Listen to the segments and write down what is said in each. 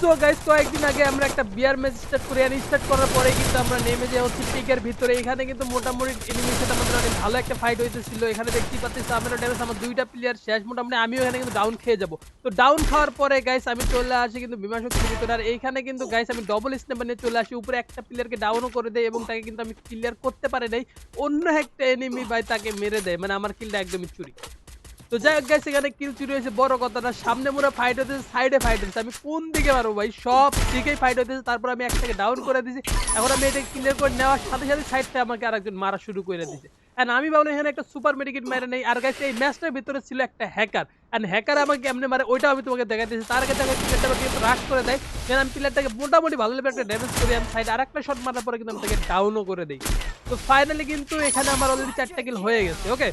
So guys কয়েকদিন আগে আমরা একটা বিয়ার ম্যাচ স্টার্ট করে, আর স্টার্ট করার পরে কিন্তু আমরা নেমে যাই হচ্ছে পিকের ভিতরে। এখানে কিন্তু মোটামুটি এনিমির সাথে আমাদের অনেক ভালো একটা ফাইট হইতেছিল। এখানে দেখতেই পাচ্ছি আমরা ড্যামেজ আমার দুইটা প্লেয়ার শেষ। মোটামুটি আমিও এখানে কিন্তু ডাউন খেয়ে যাব। তো ডাউন খাওয়ার পরে গাইস আমি চলে আসি কিন্তু বিমান শক্তির ভিতরে আর এইখানে কিন্তু গাইস আমি ডবল স্ন্যাপার নিয়ে চলে আসি। উপরে একটা প্লেয়ারকে ডাউনও করে দেয় এবং তাকে কিন্তু আমি ক্লিয়ার করতে পারি নাই। অন্য একটা এনিমি ভাই তাকে মেরে দেয়। মানে আমার কিলটা একদমই চুরি। তো যাই হোক গাইস এখানে কিল চুরি হয়েছে, বড় কথা না। সামনে মোড়া ফাইট হতেছে সাইডে ফাইট হতেছে। আমি কোন দিকে মারবো ভাই? সব দিকেই ফাইট হতেছে, তারপর আমি একটাকে ডাউন করে দিয়েছি এখন আমি এটা ক্লিয়ার করে নেওয়ার সাথে সাথে সাইডটা আমাকে আরেকজন মারা শুরু করে দিয়েছে এন্ড আমি ভাবলাম এখানে একটা সুপার মেডিকেট মেরে নেই। আর গাইস এই ম্যাচটার ভিতরে ছিল একটা হ্যাকার এন্ড হ্যাকার আমাকে এমনি মারে, ওইটাও আমি তোমাকে দেখা দিয়েছি তার আগে তাকে প্লেয়ারটা আমাকে রাশ করে দেয়। দেন আমি প্লেয়ারটাকে মোটামুটি ভালো লেভেল একটা ড্যামেজ করি, আমি সাইড আর একটা শট মারার পরে কিন্তু আমি তাকে ডাউনও করে দিই। তো ফাইনালি কিন্তু এখানে আমার অলরেডি চারটা কিল হয়ে গেছে ওকে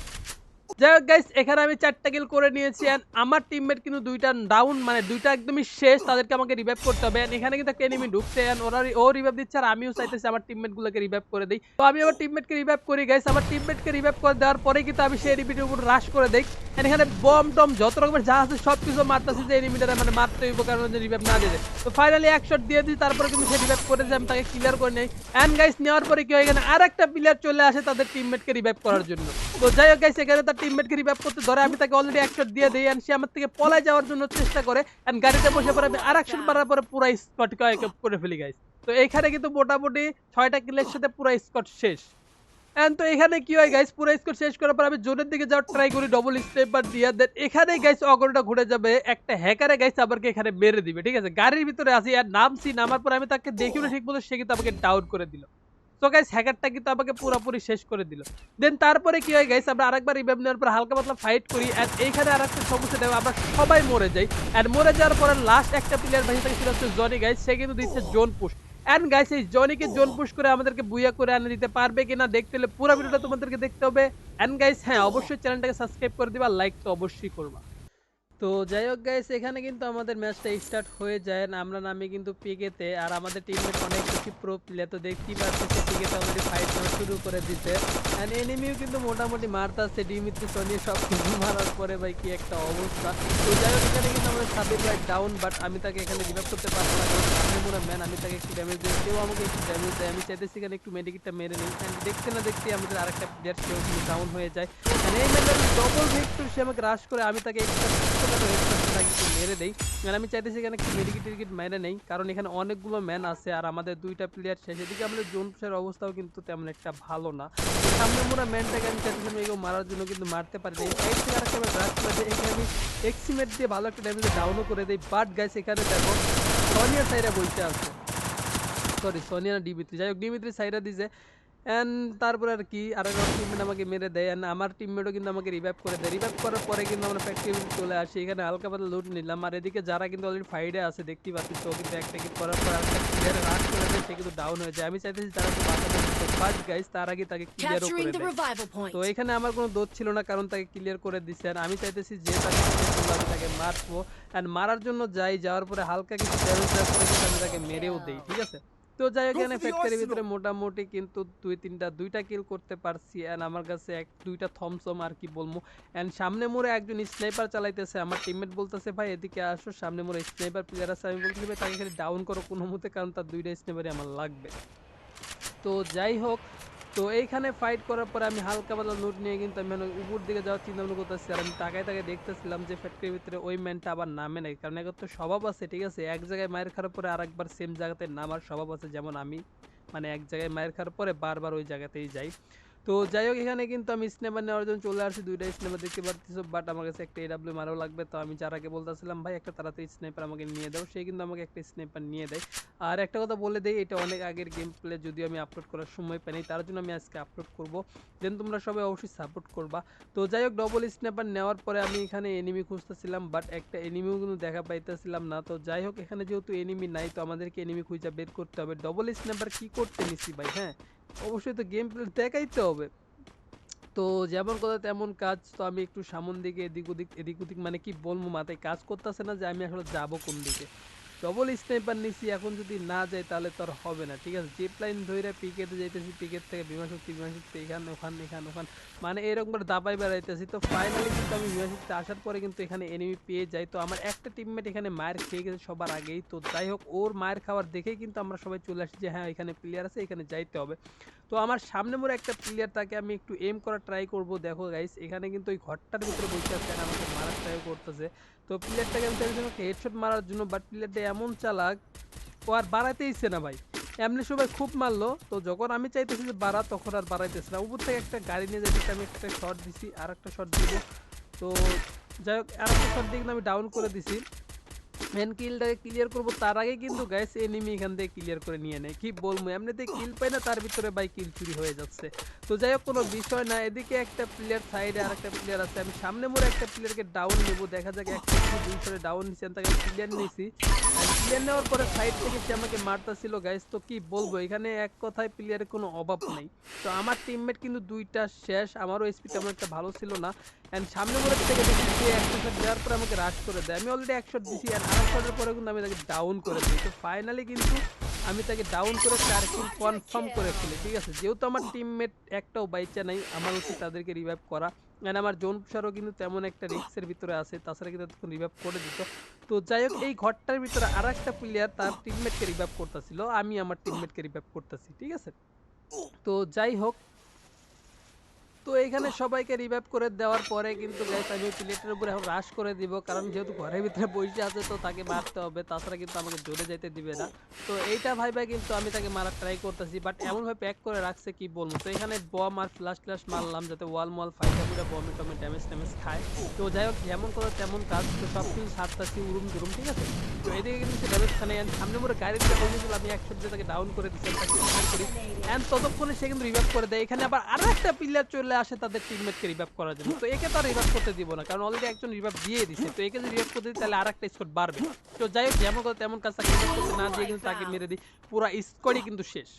যাই হোক গাইস এখানে আমি চারটা কিল করে নিয়েছি, and আমার টিমমেট কিন্তু দুইটা ডাউন মানে দুইটা একদমই শেষ, তাদেরকে আমাকে রিভাইভ করতে হবে এখানে কিন্তু একটা এনিমি ঢুকছে, and ওরা ও রিভাইভ দিচ্ছে, আর আমিও চাইতেছি আমার টিমমেট গুলোকে রিভাইভ করে দিই। তো আমি আমার টিমমেটকে রিভাইভ করি গাইস আমার টিমমেটকে রিভাইভ করে দেওয়ার পরে কিন্তু আমি সেই এনিমিটির উপর রাশ করে দেই, and এখানে বম টম, যত রকমের যা আছে সব কিছু মারতেছে যে এনিমিটারে মানে মারতে হইব কারণ রিভাইভ না দিয়ে তো ফাইনালি এক দিয়ে দিই, তারপরে কিন্তু সে রিভাইভ করে আমি তাকে ক্লিয়ার করে নেই। এন্ড গাইস নেওয়ার পরে কি হয়, এখানে আর একটা প্লেয়ার চলে আসে তাদের টিমমেটকে রিভাইভ করার জন্য। তো যাই হোক গাইস এখানে তার টিমমেটকে রিভাইভ করতে ধরে, আমি তাকে অলরেডি এক দিয়ে দিই এন্ড সে আমার থেকে পলায় যাওয়ার জন্য চেষ্টা করে এন্ড গাড়িতে বসে পরে আমি আর এক শট মারার পরে পুরো স্কট করে ফেলি গাইস তো এইখানে কিন্তু মোটামুটি ছয়টা কিলের সাথে পুরো স্কট শেষ। এন্ড তো এখানে কি হয় গাইস পুরো স্কোর শেষ করার পর আমি জোনের দিকে যাওয়ার ট্রাই করি ডবল স্টেপার দিয়ে দেন এখানে গাইস অগরটা ঘুরে যাবে। একটা হ্যাকারে গাইস আমাকে এখানে মেরে দিবে, ঠিক আছে? গাড়ির ভিতরে আসি, আর নামছি, নামার পর আমি তাকে দেখি না ঠিক মতো সে কিন্তু আমাকে ডাউন করে দিল। তো গাইস হ্যাকারটা কিন্তু আমাকে পুরোপুরি শেষ করে দিল। দেন তারপরে কি হয় গাইস আমরা আরেকবার রিভাইভ নেওয়ার পর হালকা পাতলা ফাইট করি এন্ড এইখানে আরেকটা সমস্যা দেবে আমরা সবাই মরে যাই। এন্ড মরে যাওয়ার পরে লাস্ট একটা প্লেয়ার ভাই থাকে সেটা হচ্ছে জনি গাইস সে কিন্তু দিচ্ছে জোন পুশ এন্ড গাইস এই জনিকে জোন পুশ করে আমাদেরকে বুইয়া করে আনে দিতে পারবে কিনা দেখতে হলে পুরো ভিডিওটা তোমাদেরকে দেখতে হবে। এন্ড গাইস হ্যাঁ অবশ্যই চ্যানেলটাকে সাবস্ক্রাইব করে দিবা লাইক তো অবশ্যই করবা। তো যাই হোক গাইস এখানে কিন্তু আমাদের ম্যাচটা স্টার্ট হয়ে যায়। আমরা নামি কিন্তু পিকেতে, আর আমাদের টিমমেট অনেক বেশি প্রো প্লেয়ার তো দেখতেই পাচ্ছি সে পিকেতে অলরেডি ফাইট শুরু করে দিতে এন্ড এনিমিও কিন্তু মোটামুটি মারতাছে, ডিমিত্রি সনি সব কিছু মারার পরে ভাই কি একটা অবস্থা। তো যাই হোক, এখানে কিন্তু আমাদের সাবির ভাই ডাউন বাট আমি তাকে এখানে রিভাইভ করতে পারব না। সামনে পুরো ম্যান আমি তাকে একটু ড্যামেজ দিই। কেউ আমাকে একটু ড্যামেজ দেয়। আমি চাইতেছি এখানে একটু মেডিকেটটা মেরে নিই। এন্ড দেখতে না দেখতে আমাদের আরেকটা প্লেয়ার সেও কিন্তু ডাউন হয়ে যায়। এন্ড এই ম্যান ডবল ভিক্টর সে আমাকে রাশ করে, আমি তাকে একটা headshot একটু মেরে দেই। আর আমি চাইতেছি এখানে মেডিকেট টিকিট মেরে নেই, কারণ এখানে অনেকগুলো ম্যান আছে আর আমাদের দুইটা প্লেয়ার শেষ। এদিকে আমাদের জোন পুষের অবস্থাও কিন্তু তেমন একটা ভালো না। সামনে মোড়া ম্যানটাকে আমি চাইতেছি আমি এগুলো মারার জন্য কিন্তু মারতে পারি না এই দিই এখানে আমি এক্সিমেট দিয়ে ভালো একটা ড্যামেজ ডাউনও করে দিই বাট গাইস এখানে দেখো সোনিয়া সাইডে বইতে আছে। সরি সোনিয়া ডিমিত্রি যাই হোক ডিমিত্রি সাইডে দিছে। অ্যান্ড তারপরে আর কি আর টিমমেট আমাকে মেরে দেয়। অ্যান্ড আমার টিমমেটও কিন্তু আমাকে রিভাইভ করে দেয়। রিভাইভ করার পরে কিন্তু আমরা ফ্যাক্টরি চলে আসি। এখানে হালকা পাতলা লুট নিলাম। আর এদিকে যারা কিন্তু অলরেডি ফাইডে আছে দেখতেই পাচ্ছি তো কিন্তু একটা কিট করার পর আরেকটা প্লেয়ার রাশ করে দেয় সে কিন্তু ডাউন হয়ে যায়। আমি চাইতেছি তারা তো ফার্স্ট গাইস তার আগে তাকে ক্লিয়ারও করে দেয়। তো এখানে আমার কোনো দোষ ছিল না কারণ তাকে ক্লিয়ার করে দিচ্ছে আর আমি চাইতেছি যে তাকে আমি তাকে মারবো। অ্যান্ড মারার জন্য যাই যাওয়ার পরে হালকা কিছু ড্যামেজ দেওয়ার পরে আমি তাকে মেরেও দেই ঠিক আছে? তো যাই হোক এখানে ফ্যাক্টরির ভিতরে মোটামুটি কিন্তু দুই তিনটা দুইটা কিল করতে পারছি অ্যান্ড আমার কাছে এক দুইটা থমসম আর কি বলব। অ্যান্ড সামনে মোড়ে একজন স্নাইপার চালাইতেছে আমার টিমমেট বলতেছে ভাই এদিকে আসো সামনে মোড়ে স্নাইপার প্লেয়ার আছে। আমি বলতেছি ভাই তাকে ডাউন করো কোনো মতে কারণ তার দুইটা স্নাইপারই আমার লাগবে। তো যাই হোক তো এইখানে ফাইট করার পরে আমি হালকা পাতলা নোট নিয়ে কিন্তু আমি উপর দিকে যাওয়ার চিন্তা ভাবনা করতেছি। আর আমি তাকায় তাকায় দেখতেছিলাম যে ফ্যাক্টরির ভিতরে ওই ম্যানটা আবার নামে নাই। কারণ এখন তো স্বভাব আছে, ঠিক আছে? এক জায়গায় মায়ের খাওয়ার পরে আর একবার সেম জায়গাতে নামার স্বভাব আছে, যেমন আমি। মানে এক জায়গায় মায়ের খাওয়ার পরে বারবার ওই জায়গাতেই যাই। তো যাই হোক এখানে কিন্তু আমি স্নেপার নেওয়ার জন্য চলে আসছি। দুইটা স্নেপার দেখতে পারতেছো বাট আমার কাছে একটা এডাব্লিউ মারও লাগবে। তো আমি যারাকে বলতেছিলাম, ভাই, একটা তাড়াতাড়ি স্নাইপার আমাকে নিয়ে দাও। সে কিন্তু আমাকে একটা স্নাইপার নিয়ে দেয়। আর একটা কথা বলে দেয় এটা অনেক আগের গেম প্লে যদিও আমি আপলোড করার সময় পাইনি, তার জন্য আমি আজকে আপলোড করব। দেন তোমরা সবাই অবশ্যই সাপোর্ট করবা। তো যাই হোক ডবল স্ন্যাপার নেওয়ার পরে আমি এখানে এনিমি খুঁজতেছিলাম বাট একটা এনিমিও কিন্তু দেখা পাইতেছিলাম না। তো যাই হোক এখানে যেহেতু এনিমি নাই, তো আমাদেরকে এনিমি খুঁজে বের করতে হবে। ডবল স্ন্যাপার কি করতে নিছি ভাই হ্যাঁ? অবশ্যই তো গেম প্লে দেখাইতে হবে। তো যেমন কথা তেমন কাজ, তো আমি একটু সামন দিকে এদিক ওদিক এদিক ওদিক মানে কি বলব, মাথায় কাজ করতেছে না যে আমি আসলে যাব কোন দিকে। ডবল স্নাইপার নিছি, এখন যদি না যায় তাহলে তো আর হবে না, ঠিক আছে? জিপ লাইন ধরে পিকেতে যাইতেছি পিকেট থেকে বিমান শক্তি বিমান শক্তি, এখানে, ওখানে এখানে, ওখানে। মানে এরকম করে দাবাই বেড়াইতেছি। তো ফাইনালি কিন্তু আমি বিমান শক্তিতে আসার পরে কিন্তু এখানে এনিমি পেয়ে যাই। তো আমার একটা টিমমেট এখানে মায়ের খেয়ে গেছে সবার আগেই। তো যাই হোক, ওর মায়ের খাবার দেখেই কিন্তু আমরা সবাই চলে আসি যে হ্যাঁ এখানে প্লেয়ার আছে, এখানে যাইতে হবে। তো আমার সামনে মোড়ে একটা প্লেয়ার তাকে আমি একটু এম করার ট্রাই করব। দেখো গাইস এখানে কিন্তু ওই ঘরটার ভিতরে বসে আছে আমাকে মারার ট্রাই করতেছে। তো প্লেয়ারটাকে আমি চাইছিলাম হেডশট মারার জন্য বাট প্লেয়ারটা এমন চালাক, ও আর বাড়াইতেইছে না ভাই। এমনি সবাই খুব মারলো, তো যখন আমি চাইতেছি যে বাড়া, তখন আর বাড়াইতেছে না। উপর থেকে একটা গাড়ি নিয়ে যাইতেছে, আমি একটা শট দিছি আর একটা শট দিব। তো যাই হোক আর একটা শট দিয়ে আমি ডাউন করে দিছি। মেন কিলটাকে ক্লিয়ার করব, তার আগে কিন্তু গ্যাস এনিমি এখান থেকে ক্লিয়ার করে নিয়ে নেয়। কি বলব, এমনিতে কিল পাই না, তার ভিতরে বাই কিল চুরি হয়ে যাচ্ছে। তো যাই হোক, কোনো বিষয় না, এদিকে একটা প্লেয়ার সাইডে আর একটা প্লেয়ার আছে, আমি সামনে মোড়ে একটা প্লেয়ারকে ডাউন নেব, দেখা যাক একটা দুই ডাউন নিচ্ছি আমি তাকে ক্লিয়ার নিয়েছি নেওয়ার পরে সাইড থেকে সে আমাকে মারতেছিল গাইস তো কি বলব? এখানে এক কথায় প্লেয়ারের কোনো অভাব নেই। তো আমার টিমমেট কিন্তু দুইটা শেষ। আমারও এসপি তেমন একটা ভালো ছিল না। অ্যান্ড সামনে মোড়ের থেকে দেখি যে একটা শট দেওয়ার পরে আমাকে রাশ করে দেয়। আমি অলরেডি এক শট দিছি আর আরেক শটের পরে কিন্তু আমি তাকে ডাউন করে দিই। তো ফাইনালি কিন্তু আমি তাকে ডাউন করে চার কনফার্ম করে ফেলি, ঠিক আছে? যেহেতু আমার টিমমেট একটাও বাইচা নাই, আমার উচিত তাদেরকে রিভাইভ করা। অ্যান্ড আমার জোন পুষারও কিন্তু তেমন একটা রিক্সের ভিতরে আছে, তাছাড়া কিন্তু তখন রিভাইভ করে দিত। তো যাই হোক, এই ঘরটার ভিতরে আর একটা প্লেয়ার তার টিমমেটকে রিভাইভ করতেছিল, আমি আমার টিমমেটকে রিভাইভ করতেছি, ঠিক আছে? তো যাই হোক তো এখানে সবাইকে রিভাইভ করে দেওয়ার পরে কিন্তু গাইস আমি প্লেটের উপরে এখন রাশ করে দিব। কারণ যেহেতু ঘরের ভিতরে বসে আছে, তো তাকে মারতে হবে। তাছাড়া কিন্তু আমাকে জোরে যেতে দিবে না। তো এইটা ভাইবা কিন্তু আমি তাকে মারার ট্রাই করতেছি বাট এমনভাবে প্যাক করে রাখছে কি বলব? তো এখানে বম আর ফ্লাশ ফ্লাশ মারলাম যাতে ওয়াল মল ফাইটা পুরো বমে টমে ড্যামেজ ট্যামেজ খায়। তো যাই হোক, যেমন করে তেমন কাজ, তো সব কিছু সারতাছি উরুম দুরুম ঠিক আছে? তো এদিকে কিন্তু সে ড্যামেজ খানে সামনে মোড়ে গাড়ি দিয়ে বসেছিল আমি এক শব্দে তাকে ডাউন করে দিচ্ছি অ্যান্ড ততক্ষণে সে কিন্তু রিভাইভ করে দেয়। এখানে আবার আরও একটা প্লেয়ার চলে আসে তাদের টিমমেটকে রিভাইভ করার জন্য। তো একে তো আর রিভাইভ করতে দিব না, কারণ অলরেডি একজন রিভাইভ দিয়ে দিছে। তো একে যদি রিভাইভ করতে দিই, তাহলে আরেকটা স্কোর বাড়বে। তো যাই হোক, যেমন তেমন কাজ না দিয়ে কিন্তু তাকে মেরে দিই। পুরো স্কোরই কিন্তু শেষ।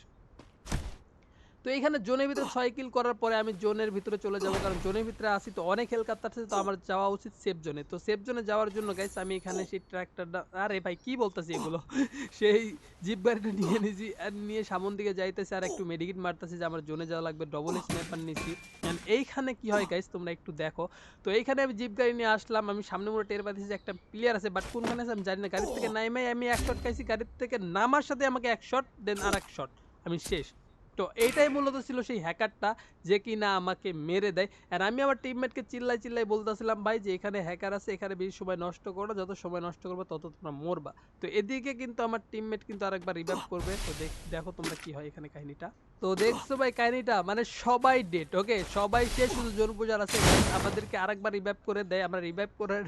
তো এখানে জোনের ভিতরে ছয় কিল করার পরে আমি জোনের ভিতরে চলে যাব, কারণ জোনের ভিতরে আসি তো অনেক হেল কাটতেছে তো আমার যাওয়া উচিত সেফ জোনে তো সেফ জোনে যাওয়ার জন্য গাইস আমি এখানে সেই ট্র্যাক্টরটা আরে ভাই, কি বলতেছি এগুলো? সেই জিপ গাড়িটা নিয়ে নিয়েছি আর নিয়ে সামন দিকে যাইতেছি, আর একটু মেডিকেট মারতেছি যে আমার জোনে যাওয়া লাগবে ডবল স্নাইপার নিয়েছি অ্যান্ড এইখানে কি হয় গাইস তোমরা একটু দেখো। তো এইখানে আমি জিপ গাড়ি নিয়ে আসলাম, আমি সামনে মোড়ে টের পাচ্ছি যে একটা প্লেয়ার আছে বাট কোনখানে আছে আমি জানি না। গাড়ির থেকে নাইমে আমি এক শট খাইছি, গাড়ির থেকে নামার সাথে আমাকে এক শট দেন আর এক শট আমি শেষ। তো এইটাই মূলত ছিল সেই হ্যাকারটা যে কি না আমাকে মেরে দেয়। আর আমি আমার টিমমেটকে চিল্লাই চিল্লাই বলতেছিলাম, ভাই, যে এখানে হ্যাকার আছে, এখানে বেশি সময় নষ্ট করো, যত সময় নষ্ট করবে, তত তোমরা মরবা। তো এদিকে কিন্তু আমার টিমমেট কিন্তু আরেকবার রিভাইভ করবে। তো দেখ- তোমরা কি হয় এখানে কাহিনীটা। তো দেখছ ভাই কাহিনীটা মানে সবাই ডেট ওকে সবাই শেষ, শুধু জোর পূজার আছে। আমাদেরকে আরেকবার রিভাইভ করে দেয়। আমরা রিভাইভ করে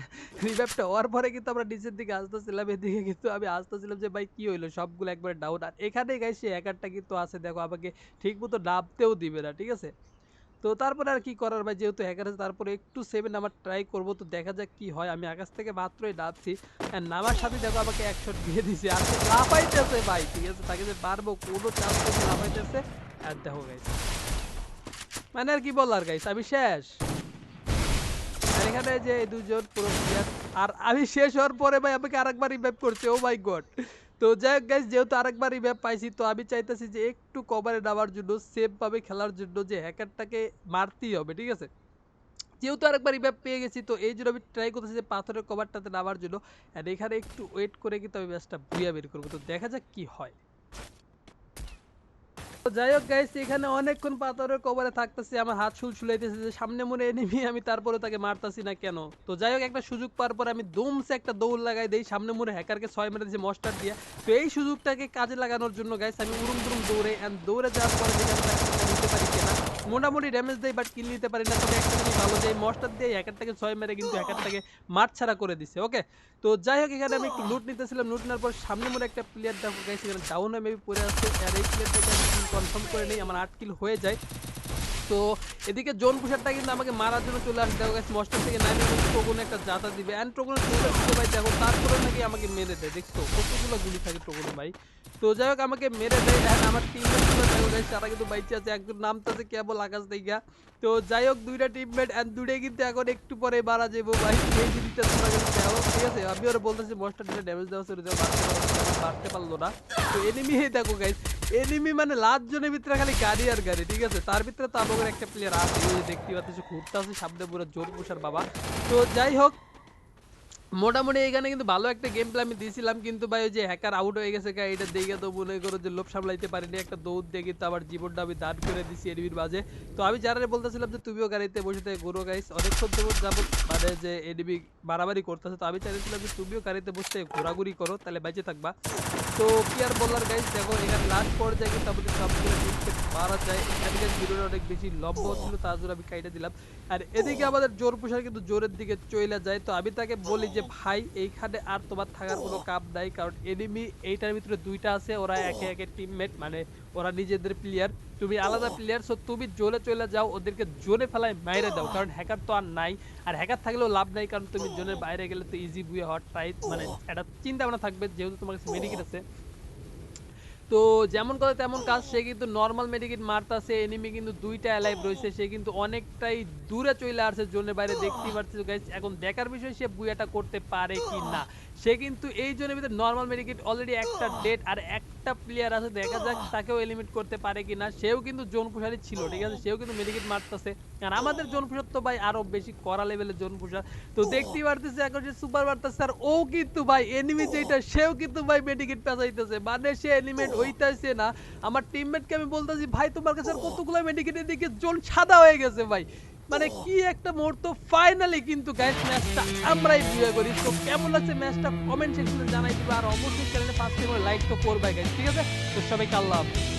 রিভাইভটা হওয়ার পরে কিন্তু আমরা নিচের দিকে আসতেছিলাম, এদিকে কিন্তু আমি আসতেছিলাম যে, ভাই, কি হইল? সবগুলো একবার ডাউন আর এখানে গাই সেই হ্যাকারটা কিন্তু আছে। দেখো, আমাকে ঠিক মতো নামতেও দিবে না, ঠিক আছে? তো তারপরে আর কি করার ভাই? যেহেতু হ্যাকার আছে, তারপরে একটু সেভেন আমার ট্রাই করব, তো দেখা যাক কি হয়। আমি আকাশ থেকে মাত্রই নামছি। আর নামার সাথে দেখো আমাকে এক শট দিয়ে দিছে। আর লাফাইতেছে ভাই, ঠিক আছে? তাকে যে পারব কোনো চান্স নেই লাফাইতেছে। আর দেখো গাইস মানে আর কি বলার গাইস আমি শেষ। আর এখানে যে দুজন পুরো আর আমি শেষ হওয়ার পরে ভাই আমাকে আরেকবার রিভাইভ করছে ও মাই গড তো যাই হোক গাইস যেহেতু আরেকবার রিভাইভ পাইছি, তো আমি চাইতেছি যে একটু কভারে নেওয়ার জন্য সেফ ভাবে খেলার জন্য যে হ্যাকারটাকে মারতেই হবে, ঠিক আছে? যেহেতু আরেকবার রিভাইভ পেয়ে গেছি, তো এই জন্য আমি ট্রাই করতেছি যে পাথরের কভারটাতে নামার জন্য। অ্যান্ড এখানে একটু ওয়েট করে কিন্তু আমি ম্যাচটা বুয়া বের করব। তো দেখা যাক কী হয়। যাই হোক গাইস এখানে অনেকক্ষণ পাথরের কবরে থাকতেছি, আমার হাত শুল শুলাইতেছে যে সামনে মনে এনিমি আমি তারপরে তাকে মারতাছি না কেন? তো যাই হোক, একটা সুযোগ পাওয়ার পর আমি দমসে একটা দৌড় লাগাই দেই, সামনে মনে হ্যাকারকে ছয় মেরে দিয়েছি মস্টার দিয়ে। তো এই সুযোগটাকে কাজে লাগানোর জন্য গাইস আমি উড়ুম দুরুম দৌড়ে এন্ড দৌড়ে যাওয়ার পরে নিতে পারি মোটামুটি ড্যামেজ দেয় বাট কিল নিতে পারি না। তবে একটা জিনিস ভালো যে মস্টার দিয়ে হ্যাকারটাকে ছয় মেরে কিন্তু হ্যাকারটাকে মাঠ ছাড়া করে দিছে ওকে তো যাই হোক, এখানে আমি একটু লুট নিতেছিলাম। লুট নেওয়ার পর সামনে মনে একটা প্লেয়ার দেখো গাইছে এখানে হয়ে মেবি পড়ে আসছে আর এই প্লেয়ারটাকে আমি কনফার্ম করে নিই, আমার আট কিল হয়ে যায়। তো এদিকে জোন পুষারটা কিন্তু আমাকে মারার জন্য চলে আসে। দেখো গাইস মস্টার থেকে কিন্তু টোকন একটা জাতা দিবে। অ্যান্ড টোকন চলে আসছে ভাই, দেখো তারপরে নাকি আমাকে মেরে দেয়, দেখছ? কতগুলো গুলি থাকে টোকনে ভাই। তো যাই হোক, আমাকে মেরে দেয় এন্ড আমারগুলো, দেখো গাইস তারা কিন্তু বাইচে আছে, একজন নামতাছে কেবল আকাশ থেকে তো যাই হোক, দুইটা টিমমেট অ্যান্ড দুইটাই কিন্তু এখন একটু পরে মারা যাব ভাই। এই জিনিসটা তোমরা কিন্তু দেখো, ঠিক আছে? আমি ওরা বলতেছি মস্টার ড্যামেজ দেওয়া শুরু পারলো- পারল না। তো এনিমি দেখো গাইস এনিমি মানে লাস্ট জনের ভিতরে খালি গাড়ি আর গাড়ি, ঠিক আছে? তার ভিতরে তো আমাদের একটা প্লেয়ার আছে, দেখতে পাচ্ছি ঘুরতে আছে সামনে পুরো জোর বসার বাবা। তো যাই হোক মোটামুটি এখানে কিন্তু ভালো একটা গেম প্লে আমি দিয়েছিলাম কিন্তু ভাই ওই যে হ্যাকার আউট হয়ে গেছে গা, এটা দেখে তো মনে করো যে লোভ সামলাইতে পারিনি একটা দৌড় দিয়ে কিন্তু আমার জীবনটা আমি দান করে দিছি এনিমির মাঝে। তো আমি যারা বলতেছিলাম যে তুমিও গাড়িতে বসে থেকে ঘুরো গাইস অনেকক্ষণ যাবত যাবত মানে যে এনিমি বাড়াবাড়ি করতেছে তো আমি চাইছিলাম যে তুমিও গাড়িতে বসে থেকে ঘোরাঘুরি করো তাহলে বেঁচে থাকবা। তো কি আর বলার গাইস দেখো এখানে লাস্ট পর্যায়ে কিন্তু আমাদের সবগুলো টিমকে মারা যায় এখানে ভিডিওটা অনেক বেশি লম্বা ছিল তার জন্য আমি কাইটা দিলাম। আর এদিকে আমাদের জোর পোষার কিন্তু জোরের দিকে চলে যায় তো আমি তাকে বলি যে, ভাই, এইখানে আর তোমার থাকার কোনো কাপ নাই, কারণ এনিমি এইটার ভিতরে দুইটা আছে, ওরা একে একে টিমমেট মানে ওরা নিজেদের প্লেয়ার তুমি আলাদা প্লেয়ার সো তুমি জোলে চলে যাও, ওদেরকে জোনে ফেলায় মাইরে দাও, কারণ হ্যাকার তো আর নাই। আর হ্যাকার থাকলেও লাভ নাই, কারণ তুমি জোনের বাইরে গেলে তো ইজি বুয়ে হওয়ার ট্রাই মানে একটা চিন্তা ভাবনা থাকবে, যেহেতু তোমার কাছে মেডিকেট আছে। তো যেমন কথা তেমন কাজ, সে কিন্তু নর্মাল মেডিকেট মারতাছে এনিমি কিন্তু দুইটা অ্যালাইভ রয়েছে, সে কিন্তু অনেকটাই দূরে চলে আসছে, জোনের বাইরে দেখতেই পারছে গাইস এখন দেখার বিষয় সে বুয়াটা করতে পারে কি না সে কিন্তু এই জোনের ভিতরে নর্মাল মেডিকেট অলরেডি একটা ডেট আর একটা প্লেয়ার আছে, দেখা যাক তাকেও এলিমিট করতে পারে কি না সেও কিন্তু জোন পুষারি ছিল, ঠিক আছে? সেও কিন্তু মেডিকেট মারতেছে। আর আমাদের জোন পুষার তো ভাই আরও বেশি করা লেভেলের জোন পুষার তো দেখতেই পারতেছে এখন সে সুপার মারতেছে আর ও কিন্তু ভাই এনিমি যেটা সেও কিন্তু ভাই মেডিকেট পেঁচাইতেছে। মানে সে এলিমেন্ট হইতাছে না। আমার টিমমেটকে আমি বলতেছি, ভাই, তোমার কাছে আর কতগুলো মেডিকেটের দিকে জোন সাদা হয়ে গেছে ভাই। মানে কি একটা মুহূর্ত ফাইনালি কিন্তু গাইস ম্যাচটা আমরাই বিজয় করি। তো কেমন লাগছে ম্যাচটা কমেন্ট সেকশনে জানাই দিবা। আর অবশ্যই চ্যানেলে পাঁচ থেকে লাইক তো করবে গাইস ঠিক আছে? তো সবাইকে আল্লাহ হাফেজ।